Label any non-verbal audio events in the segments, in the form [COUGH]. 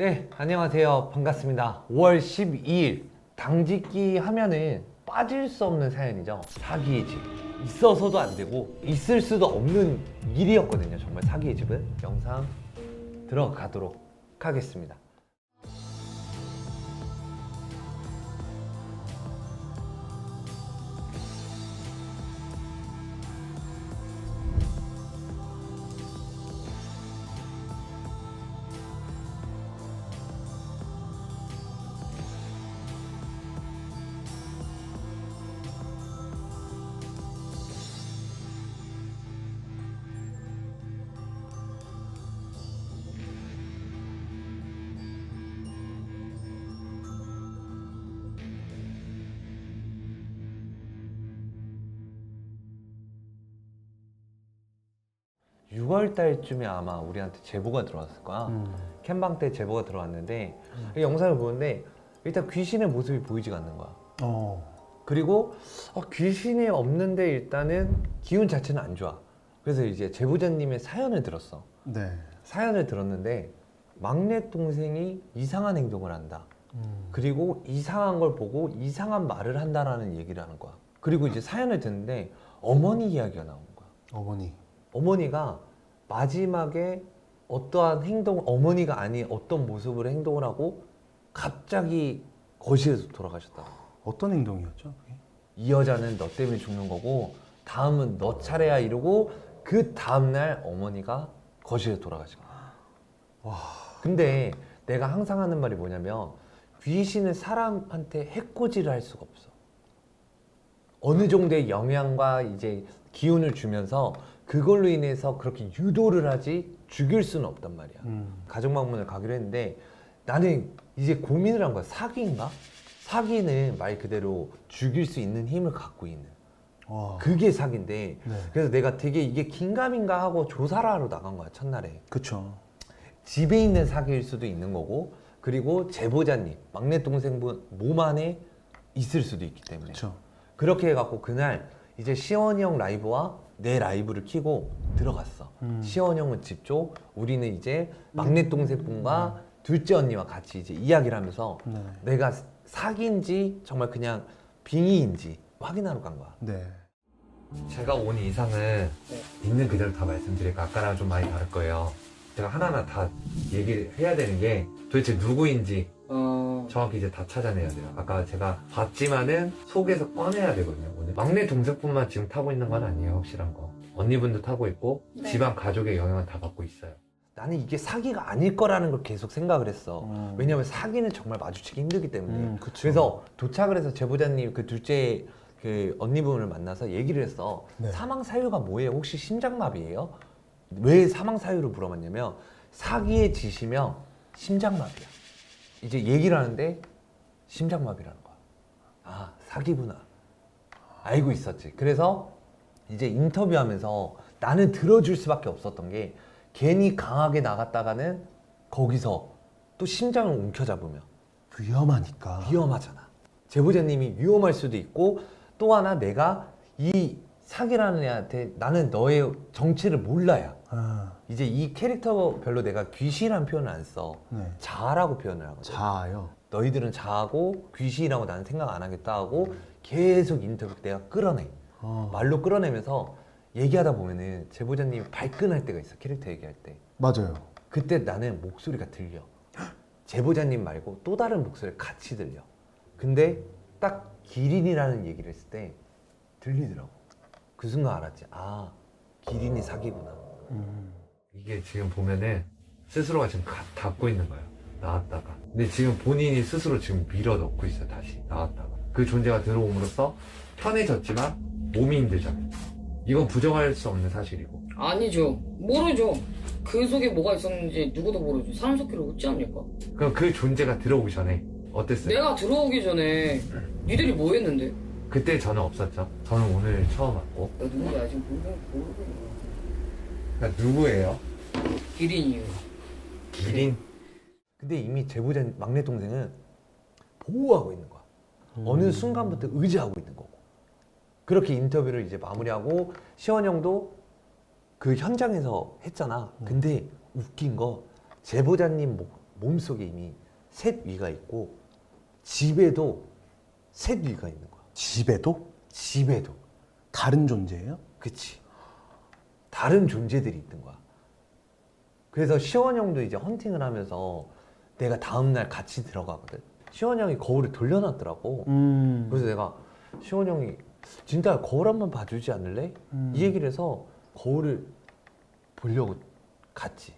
네, 안녕하세요. 반갑습니다. 5월 12일 당직기 하면은 빠질 수 없는 사연이죠. 사기의 집. 있어서도 안 되고 있을 수도 없는 일이었거든요. 정말 사기의 집은 영상 들어가도록 하겠습니다. 6월 달쯤에 아마 우리한테 제보가 들어왔을 거야. 음. 캠방 때 제보가 들어왔는데 이 영상을 보는데 일단 귀신의 모습이 보이지가 않는 거야. 어. 그리고 어, 귀신이 없는데 일단은 기운 자체는 안 좋아. 그래서 이제 제보자님의 사연을 들었어. 네. 사연을 들었는데 막내 동생이 이상한 행동을 한다. 음. 그리고 이상한 걸 보고 이상한 말을 한다라는 얘기를 하는 거야. 그리고 이제 사연을 듣는데 어머니 이야기가 나오는 거야. 어머니. 어머니가 마지막에 어떠한 행동, 어머니가 아닌 어떤 모습으로 행동을 하고 갑자기 거실에서 돌아가셨다. 어떤 행동이었죠? 그게? 이 여자는 너 때문에 죽는 거고 다음은 너 차례야 이러고 그 다음 날 어머니가 거실에 돌아가신 거야. 와. 근데 내가 항상 하는 말이 뭐냐면 귀신은 사람한테 해코지를 할 수가 없어. 어느 정도의 영향과 이제 기운을 주면서 그걸로 인해서 그렇게 유도를 하지 죽일 수는 없단 말이야. 음. 가족 방문을 가기로 했는데 나는 이제 고민을 한 거야. 사기인가? 사기는 말 그대로 죽일 수 있는 힘을 갖고 있는 와. 그게 사기인데 네. 그래서 내가 되게 이게 긴가민가 하고 조사를 하러 나간 거야 첫날에 그쵸. 집에 있는 사기일 수도 있는 거고 그리고 제보자님 막내 동생분 몸 안에 있을 수도 있기 때문에 그쵸. 그렇게 해갖고 그날 이제 시원이 형 라이브와 내 라이브를 키고 들어갔어 음. 시원 형은 집 쪽 우리는 이제 막내 동생분과 둘째 언니와 같이 이제 이야기를 하면서 네. 내가 사기인지 정말 그냥 빙의인지 확인하러 간 거야 네. 제가 온 이상은 있는 그대로 다 말씀드릴까 아까랑 좀 많이 다를 거예요. 제가 하나하나 다 얘기를 해야 되는 게 도대체 누구인지 어, 정확히 이제 다 찾아내야 돼요. 아까 제가 봤지만은 속에서 꺼내야 되거든요. 오늘 막내 동생뿐만 지금 타고 있는 건 아니에요. 확실한 거. 언니분도 타고 있고 네. 집안 가족의 영향을 다 받고 있어요. 나는 이게 사기가 아닐 거라는 걸 계속 생각을 했어. 음. 왜냐면 사기는 정말 마주치기 힘들기 때문에. 음, 그쵸. 그래서 도착을 해서 제보자님 그 둘째 그 언니분을 만나서 얘기를 했어. 네. 사망 사유가 뭐예요? 혹시 심장마비예요? 왜 사망 사유를 물어봤냐면 사기의 지시면 심장마비야. 이제 얘기를 하는데 심장마비라는 거야. 아 사기구나. 알고 있었지. 그래서 이제 인터뷰하면서 나는 들어줄 수밖에 없었던 게 괜히 강하게 나갔다가는 거기서 또 심장을 움켜잡으면 위험하니까. 위험하잖아. 제보자님이 위험할 수도 있고 또 하나 내가 이 사기라는 애한테 나는 너의 정체를 몰라야 아. 이제 이 캐릭터별로 내가 귀신이라는 표현을 안 써. 네. 자아라고 표현을 하거든. 자아요. 너희들은 자아고 귀신이라고 나는 생각 안 하겠다 하고 계속 인터뷰 내가 끌어내. 어. 말로 끌어내면서 얘기하다 보면은 제보자님이 발끈할 때가 있어. 캐릭터 얘기할 때. 맞아요. 그때 나는 목소리가 들려. [GASPS] 제보자님 말고 또 다른 목소리가 같이 들려. 근데 딱 기린이라는 얘기를 했을 때 들리더라고. 그 순간 알았지. 아, 기린이 사기구나. 음. 이게 지금 보면은 스스로가 지금 가- 닫고 있는 거예요. 나왔다가. 근데 지금 본인이 스스로 지금 밀어 넣고 있어요. 다시 나왔다가. 그 존재가 들어옴으로써 편해졌지만 몸이 힘들잖아요. 이건 부정할 수 없는 사실이고. 아니죠. 모르죠. 그 속에 뭐가 있었는지 누구도 모르죠. 사람 속기를 웃지 않을까? 그럼 그 존재가 들어오기 전에 어땠어요? 내가 들어오기 전에 니들이 뭐 했는데? 그때 저는 없었죠. 저는 오늘 처음 왔고. 나 누군지 아직 모르, 모르고 그러니까 누구예요? 기린이요. 기린. 근데 이미 제보자 막내 동생은 보호하고 있는 거야. 어느 순간부터 의지하고 있는 거고. 그렇게 인터뷰를 이제 마무리하고 시원 형도 그 현장에서 했잖아. 근데 웃긴 거 제보자님 목, 몸속에 이미 셋 위가 있고 집에도 셋 위가 있는 거야. 집에도 집에도. 다른 존재예요? 그치. 다른 존재들이 있던 거야. 그래서 시원 형도 이제 헌팅을 하면서 내가 다음날 같이 들어가거든. 시원 형이 거울을 돌려놨더라고. 음. 그래서 내가 시원 형이 진짜 거울 한 번 봐주지 않을래? 음. 이 얘기를 해서 거울을 보려고 갔지.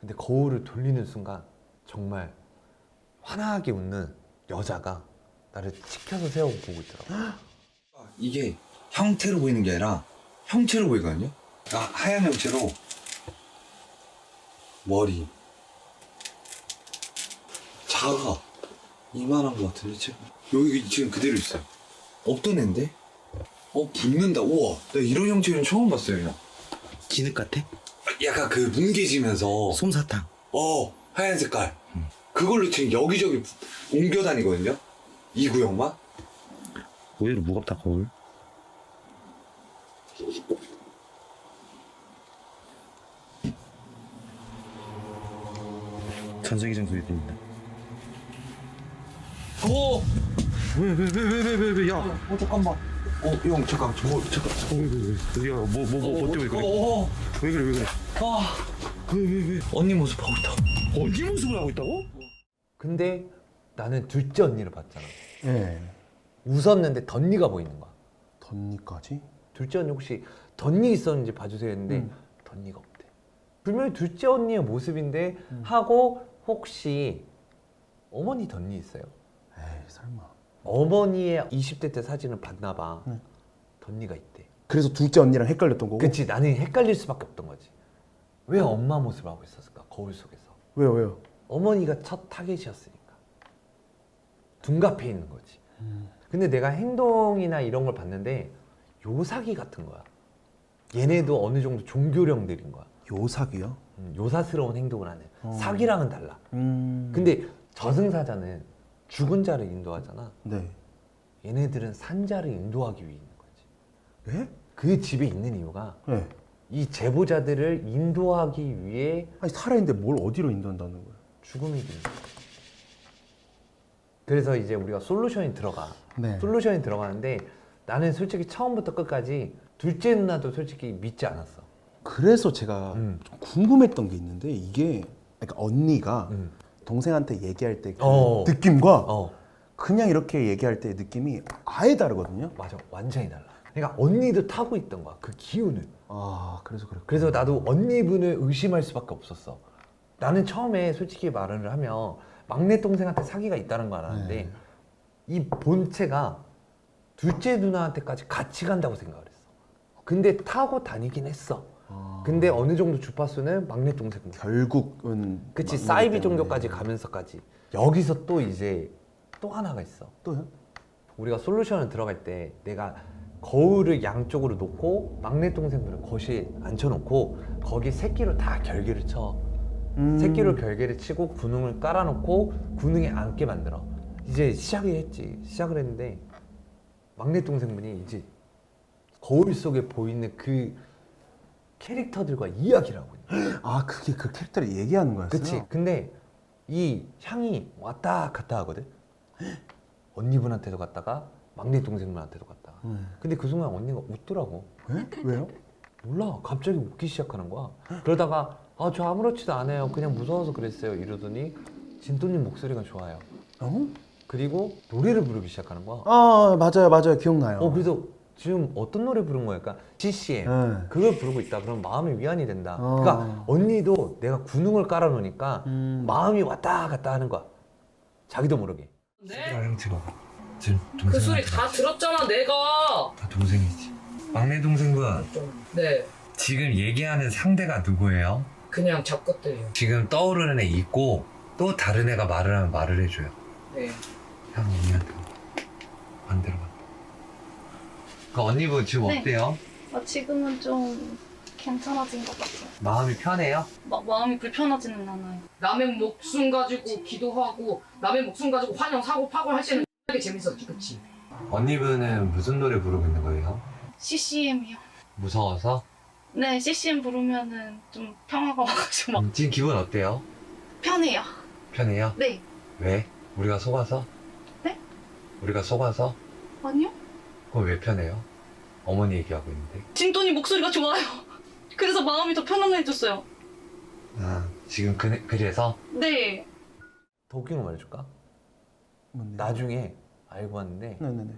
근데 거울을 돌리는 순간 정말 환하게 웃는 여자가 나를 치켜서 세우고 보고 있더라고. 이게 형태로 보이는 게 아니라 형체로 보이거든요. 아, 하얀 형체로 머리 작아 이만한 것 같은데 지금 여기 지금 그대로 있어요. 없던 앤데? 어 붙는다. 우와, 나 이런 형체는 처음 봤어요. 형. 진흙 같아? 약간 그 뭉개지면서 솜사탕. 어 하얀 색깔 그걸로 지금 여기저기 옮겨 다니거든요. 이 구역만. 오히려 무겁다 거울. 전세기장 소리 들린다. 오, 왜왜왜왜왜왜 야? 어 잠깐만. 어, 형 잠깐, 저 잠깐. 야뭐뭐뭐 뭐, 뭐, 때문에 그래? 어, 어, 왜 그래 왜 그래? 아, 왜왜 왜? 언니 모습 하고 있다. 언니 모습을 하고 있다고? 근데 나는 둘째 언니를 봤잖아. 예. 웃었는데 덧니가 보이는 거야. 덧니까지? 둘째 언니 혹시 덧니 있었는지 봐주세요 했는데 음. 덧니가 없대. 분명히 둘째 언니의 모습인데 하고 혹시 어머니 덧니 있어요? 에이 설마. 어머니의 20대 때 사진을 봤나 봐. 네. 덧니가 있대. 그래서 둘째 언니랑 헷갈렸던 거고. 그치 나는 헷갈릴 수밖에 없던 거지. 왜 엄마 모습을 하고 있었을까 거울 속에서. 왜요 왜요? 어머니가 첫 타겟이었으니까 둔갑해 있는 거지. 근데 내가 행동이나 이런 걸 봤는데 요사기 같은 거야. 얘네도 어느 정도 종교령들인 거야. 요사기요? 음, 요사스러운 행동을 하는 어. 사기랑은 달라. 음. 근데 저승사자는 죽은 자를 인도하잖아. 네. 얘네들은 산 자를 인도하기 위해 있는 거지. 예? 그 집에 있는 이유가 네. 이 제보자들을 인도하기 위해 아니 살아있는데 뭘 어디로 인도한다는 거예요? 죽음이 거야. 그래서 이제 우리가 솔루션이 들어가. 네. 솔루션이 들어가는데 나는 솔직히 처음부터 끝까지 둘째 누나도 솔직히 믿지 않았어. 그래서 제가 음. 좀 궁금했던 게 있는데 이게 그러니까 언니가 음. 동생한테 얘기할 때 그 어. 느낌과 어, 그냥 이렇게 얘기할 때 느낌이 아예 다르거든요. 맞아. 완전히 달라. 그러니까 언니도 타고 있던 거야. 그 기운을. 아 그래서 그래. 그래서 나도 언니분을 의심할 수밖에 없었어. 나는 처음에 솔직히 말을 하면 막내 동생한테 사기가 있다는 걸 알았는데 네. 이 본체가 둘째 누나한테까지 같이 간다고 생각을 했어. 근데 타고 다니긴 했어. 아, 근데 어느 정도 주파수는 막내 동생. 결국은 그치 사이비. 종교까지 가면서까지 여기서 또 이제 또 하나가 있어. 또요? 우리가 솔루션을 들어갈 때 내가 거울을 양쪽으로 놓고 막내 동생분을 거실에 앉혀놓고 거기 새끼로 다 결계를 쳐. 음. 새끼로 결계를 치고 군웅을 깔아놓고 군웅에 앉게 만들어. 이제 시작을 했지. 시작을 했는데 막내 동생분이 이제 거울 속에 보이는 그 캐릭터들과 이야기를 하고 있는 거야. 아 그게 그 캐릭터를 얘기하는 거였어요? 그치. 근데 이 향이 왔다 갔다 하거든. [GASPS] 언니분한테도 갔다가 막내 동생분한테도 갔다가. 음. 근데 그 순간 언니가 웃더라고. 왜? 왜요? 몰라. 갑자기 웃기 시작하는 거야. 그러다가 아 저 아무렇지도 않아요. 그냥 무서워서 그랬어요. 이러더니 진또님 목소리가 좋아요. 어? 그리고 노래를 부르기 시작하는 거야. 아 맞아요 맞아요 기억나요. 어 그래서 지금 어떤 노래 부른 거야? 그러니까 CCM 네. 그걸 부르고 있다. 그럼 마음이 위안이 된다. 어. 그러니까 언니도 내가 군웅을 깔아놓으니까 음. 마음이 왔다 갔다 하는 거야. 자기도 모르게. 네? 지금 그 소리 다 들었잖아 내가. 다 동생이지. 막내 동생분 네. 지금 얘기하는 상대가 누구예요? 그냥 잡것들이요. 지금 떠오르는 애 있고 또 다른 애가 말을 하면 말을 해줘요. 네. 형 언니한테 반대로 가. 그 언니분 지금 네. 어때요? 아, 지금은 좀 괜찮아진 것 같아요. 마음이 편해요? 마, 마음이 불편하지는 않아요. 남의 목숨 가지고 기도하고 남의 목숨 가지고 환영 사고 파고 할 때는 되게 재밌었지, 그치? 언니분은 무슨 노래 부르고 있는 거예요? CCM이요. 무서워서? 네, CCM 부르면은 좀 평화가 와가지고 막 지금 기분 어때요? 편해요. 편해요? 네. 왜? 우리가 속아서? 네? 우리가 속아서? 아니요? 그럼 왜 편해요? 어머니 얘기하고 있는데. 진돈이 목소리가 좋아요. [LAUGHS] 그래서 마음이 더 편안해졌어요. 아, 지금 그, 그래서? 네. 더 웃긴 거 말해줄까? 뭔데? 나중에 알고 왔는데 네네네.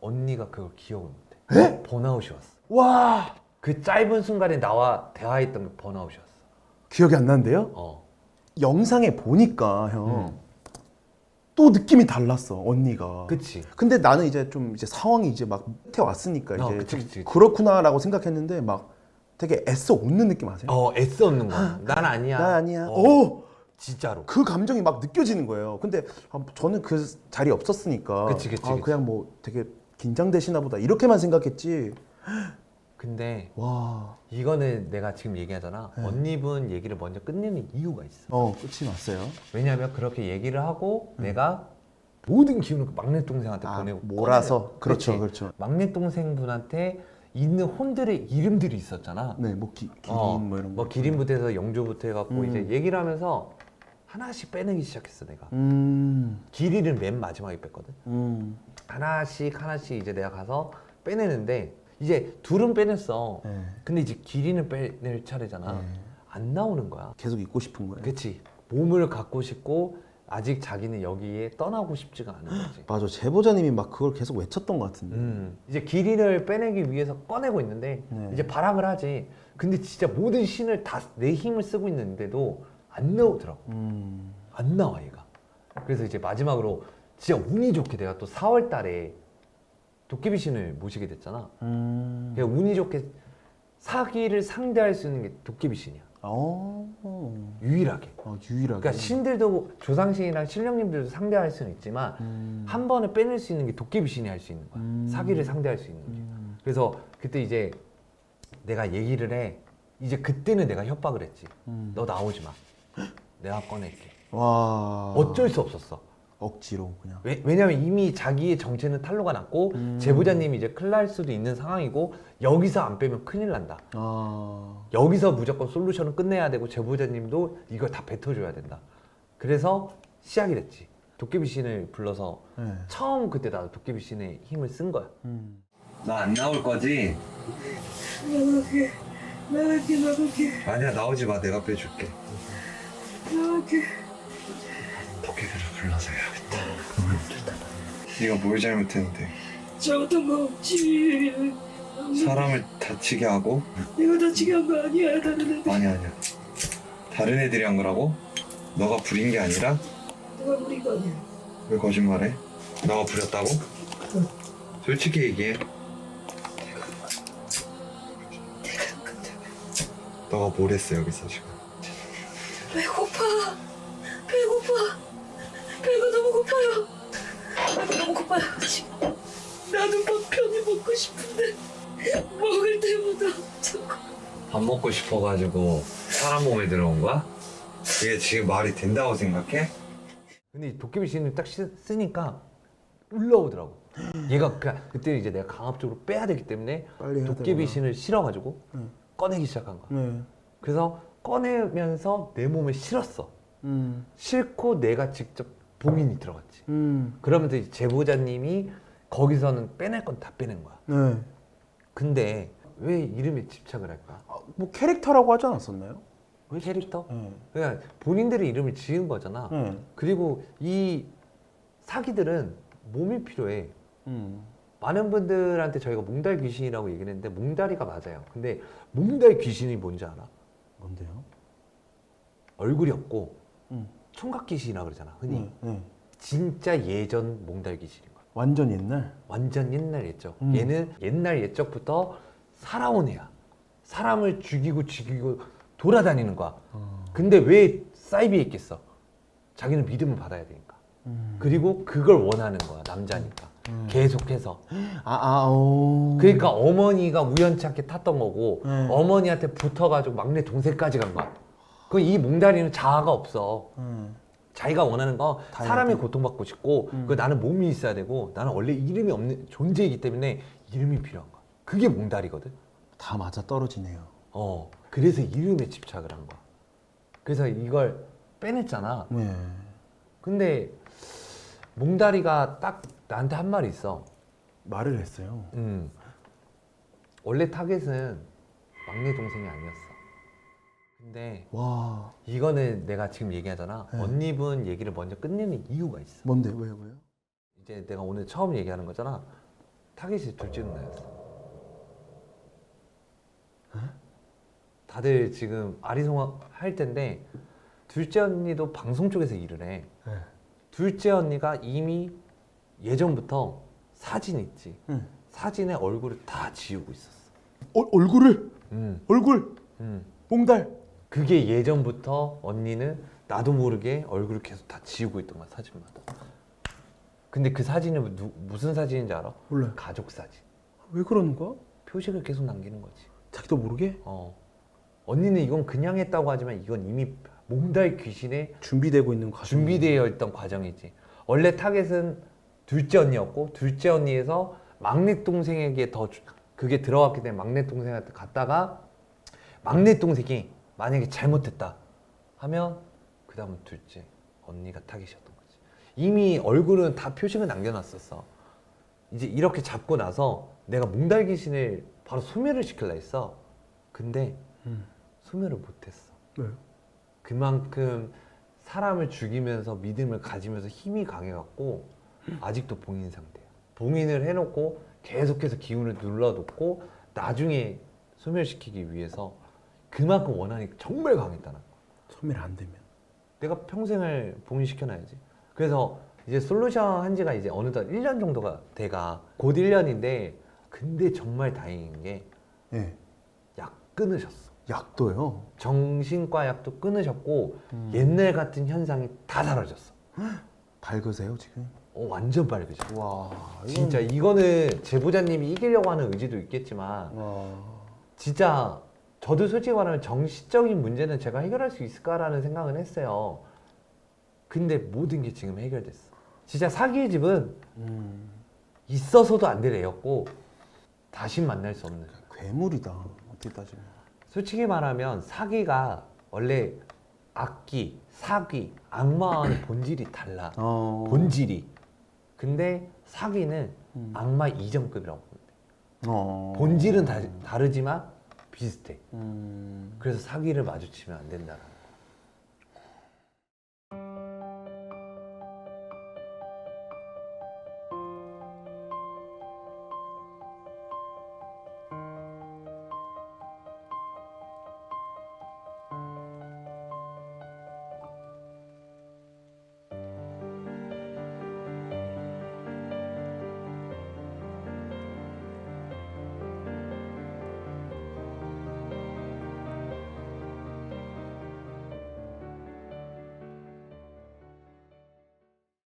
언니가 그걸 기억을 못해. 번아웃이 왔어. 와 그 짧은 순간에 나와 대화했던 게 번아웃이 왔어. 기억이 안 나는데요? 어. 영상에 보니까 형. 음. 또 느낌이 달랐어 언니가. 그치. 근데 나는 이제 좀 이제 상황이 이제 막 밑에 왔으니까 이제 어, 그치, 좀 그치, 그치. 그렇구나라고 생각했는데 막 되게 애써 웃는 느낌 아세요? 어, 애써 없는 거야. 난 아니야. 나 아니야. 어, 오, 진짜로. 그 감정이 막 느껴지는 거예요. 근데 아, 저는 그 자리에 없었으니까 그치, 그치, 아, 그치. 그냥 뭐 되게 긴장되시나 보다 이렇게만 생각했지. 근데 와, 이거는 내가 지금 얘기하잖아. 네. 언니분 얘기를 먼저 끝내는 이유가 있어. 어 끝이 났어요. 왜냐하면 그렇게 얘기를 하고 내가 모든 기운을 그 막내 동생한테 음. 아, 보내고 몰아서 꺼내려- 그렇죠, 그치? 그렇죠. 막내 동생분한테 있는 혼들의 이름들이 있었잖아. 네, 뭐 기, 기린 어, 뭐 이런 거. 뭐 기린부터해서 영조부터 해갖고 음. 이제 얘기를 하면서 하나씩 빼내기 시작했어 내가. 음, 기린을 맨 마지막에 뺐거든. 음, 하나씩 하나씩 이제 내가 가서 빼내는데 이제 둘은 빼냈어. 네. 근데 이제 기린을 빼낼 차례잖아. 네. 안 나오는 거야. 계속 있고 싶은 거예요. 그치 몸을 갖고 싶고 아직 자기는 여기에 떠나고 싶지가 않은 거지 [GASPS] 맞아, 제보자님이 막 그걸 계속 외쳤던 것 같은데. 음, 이제 기린을 빼내기 위해서 꺼내고 있는데 네. 이제 발악을 하지 근데 진짜 모든 신을 다 내 힘을 쓰고 있는데도 안 나오더라고 음, 안 나와 얘가 그래서 이제 마지막으로 진짜 운이 좋게 내가 또 4월 달에 도깨비 신을 모시게 됐잖아 음, 그냥 운이 좋게 사기를 상대할 수 있는 게 도깨비 신이야 어, 유일하게 어, 유일하게. 그러니까 신들도 조상신이랑 신령님들도 상대할 수는 있지만 음, 한 번에 빼낼 수 있는 게 도깨비 신이 할 수 있는 거야. 음. 사기를 상대할 수 있는 게. 음, 그래서 그때 이제 내가 얘기를 해. 이제 그때는 내가 협박을 했지. 음. 너 나오지 마. 내가 꺼낼게. 와, 어쩔 수 없었어. 억지로 그냥. 왜, 왜냐면 이미 자기의 정체는 탄로가 났고 음. 제보자님이 이제 큰일 날 수도 있는 상황이고 여기서 안 빼면 큰일 난다. 아, 여기서 무조건 솔루션을 끝내야 되고 제보자님도 이걸 다 뱉어줘야 된다. 그래서 시작이 됐지. 도깨비 신을 불러서 네. 처음 그때 나도 도깨비 신의 힘을 쓴 거야. 음. 나 안 나올 거지? 나갈게. 나갈게, 나갈게. 아니야 나오지 마 내가 빼줄게 나갈게. 도깨비를 불러서 해야겠다 네가 뭘 잘못했는데 잘못한 거 없지. 사람을 다치게 하고 내가 다치게 한 거 아니야, 다른 애들. 아니야 아니야 다른 애들이 한 거라고? 너가 부린 게 아니라? 내가 부린 거 아니야. 왜 거짓말해? 너가 부렸다고? 솔직히 얘기해 너가 뭘 했어 여기서 지금 배고파. 배고파. 배가 너무 고파요. 배가 너무 고파요. 지금. 나도 밥 편히 먹고 싶은데 먹을 때마다 자꾸 밥 먹고 싶어가지고 사람 몸에 들어온 거야? 그게 지금 말이 된다고 생각해? 근데 이 도깨비 신을 딱 시- 쓰니까 올라오더라고. 얘가 그, 그때 이제 내가 강압적으로 빼야 되기 때문에 빨리 해야 도깨비 되구나. 신을 실어가지고 응. 꺼내기 시작한 거야. 네. 그래서 꺼내면서 내 몸에 실었어. 음, 싣고 내가 직접 봉인이 들어갔지. 음, 그러면서 이제 제보자님이 거기서는 빼낼 건 다 빼낸 거야. 네. 근데 왜 이름에 집착을 할까? 아, 뭐 캐릭터라고 하지 않았었나요? 왜 캐릭터? 네. 그냥 본인들의 이름을 지은 거잖아. 네. 그리고 이 사기들은 몸이 필요해. 음. 많은 분들한테 저희가 몽달 귀신이라고 얘기를 했는데 몽달이가 맞아요. 근데 몽달 귀신이 뭔지 알아? 뭔데요? 얼굴이 없고 음. 총각 귀신이라 그러잖아. 흔히 네, 네. 진짜 예전 몽달 귀신인 거야. 완전 옛날. 완전 옛날 옛적. 음. 얘는 옛날 옛적부터 살아온 애야. 사람을 죽이고 죽이고 돌아다니는 거야. 어. 근데 왜 사이비에 있겠어? 자기는 믿음을 받아야 되니까. 음. 그리고 그걸 원하는 거야 남자니까. 음. 계속해서. 아, 아, 오. 그러니까 어머니가 우연찮게 탔던 거고 음. 어머니한테 붙어가지고 막내 동생까지 간 거야. 그 이 몽다리는 자아가 없어. 음. 자기가 원하는 거다 해야 사람이 돼. 고통받고 싶고 음. 그 나는 몸이 있어야 되고 나는 원래 이름이 없는 존재이기 때문에 이름이 필요한 거야. 그게 몽다리거든. 다 맞아 떨어지네요. 어. 그래서 이름에 집착을 한 거야. 그래서 이걸 빼냈잖아. 네. 근데 몽다리가 딱 나한테 한 말이 있어. 말을 했어요. 음. 원래 타겟은 막내 동생이 아니었어. 근데 와 이거는 내가 지금 얘기하잖아. 네. 언니분 얘기를 먼저 끝내는 이유가 있어. 뭔데 왜요 왜요? 이제 내가 오늘 처음 얘기하는 거잖아. 타겟이 둘째 누나였어. 다들 지금 아리송할 텐데 둘째 언니도 방송 쪽에서 일을 해. 네. 둘째 언니가 이미 예전부터 사진 있지. 응. 사진에 얼굴을 다 지우고 있었어. 어, 얼굴을 음, 얼굴 음. 몽달 그게 예전부터 언니는 나도 모르게 얼굴을 계속 다 지우고 있던 거야 사진마다. 근데 그 사진은 누, 무슨 사진인지 알아? 몰라요. 가족 사진. 왜 그러는 거야? 표식을 계속 남기는 거지. 자기도 모르게 어. 언니는 이건 그냥 했다고 하지만 이건 이미 몽달 귀신에 준비되고 있는 과정. 준비되어 있던 과정이지. 원래 타겟은 둘째 언니였고 둘째 언니에서 막내 동생에게 더 주- 그게 들어갔기 때문에 막내 동생한테 갔다가 막내 동생이 만약에 잘못했다 하면 그 다음 둘째 언니가 타겟이었던 거지. 이미 얼굴은 다 표식을 남겨놨었어. 이제 이렇게 잡고 나서 내가 몽달 귀신을 바로 소멸을 시킬라 했어. 근데 음. 소멸을 못했어. 왜요? 그만큼 사람을 죽이면서 믿음을 가지면서 힘이 강해갖고 아직도 봉인 상태야. 봉인을 해놓고 계속해서 기운을 눌러놓고 나중에 소멸시키기 위해서 그만큼 원한이 정말 강했다는 거야. 소멸 안 되면. 내가 평생을 봉인시켜놔야지. 그래서 이제 솔루션 한 지가 이제 어느덧 1년 정도가 돼가 곧 1년인데 근데 정말 다행인 게약 예. 끊으셨어. 약도요. 정신과 약도 끊으셨고 음. 옛날 같은 현상이 다 사라졌어. [GASPS] 밝으세요 지금? 어, 완전 밝으셔. 와 진짜 이거는 제보자님이 이기려고 하는 의지도 있겠지만 와. 진짜 저도 솔직히 말하면 정신적인 문제는 제가 해결할 수 있을까라는 생각은 했어요. 근데 모든 게 지금 해결됐어. 진짜 사기의 집은 음. 있어서도 안 될 애였고 다시 만날 수 없는. 괴물이다. 어떻게 따지면. 솔직히 말하면 사기가 원래 악기, 사기, 악마와는 [CLEARS THROAT] 본질이 달라. 어. 본질이. 근데 사기는 음. 악마 이전급이라고 돼. 어. 본질은 다, 다르지만 비슷해. 음. 그래서 사기를 마주치면 안 된다라는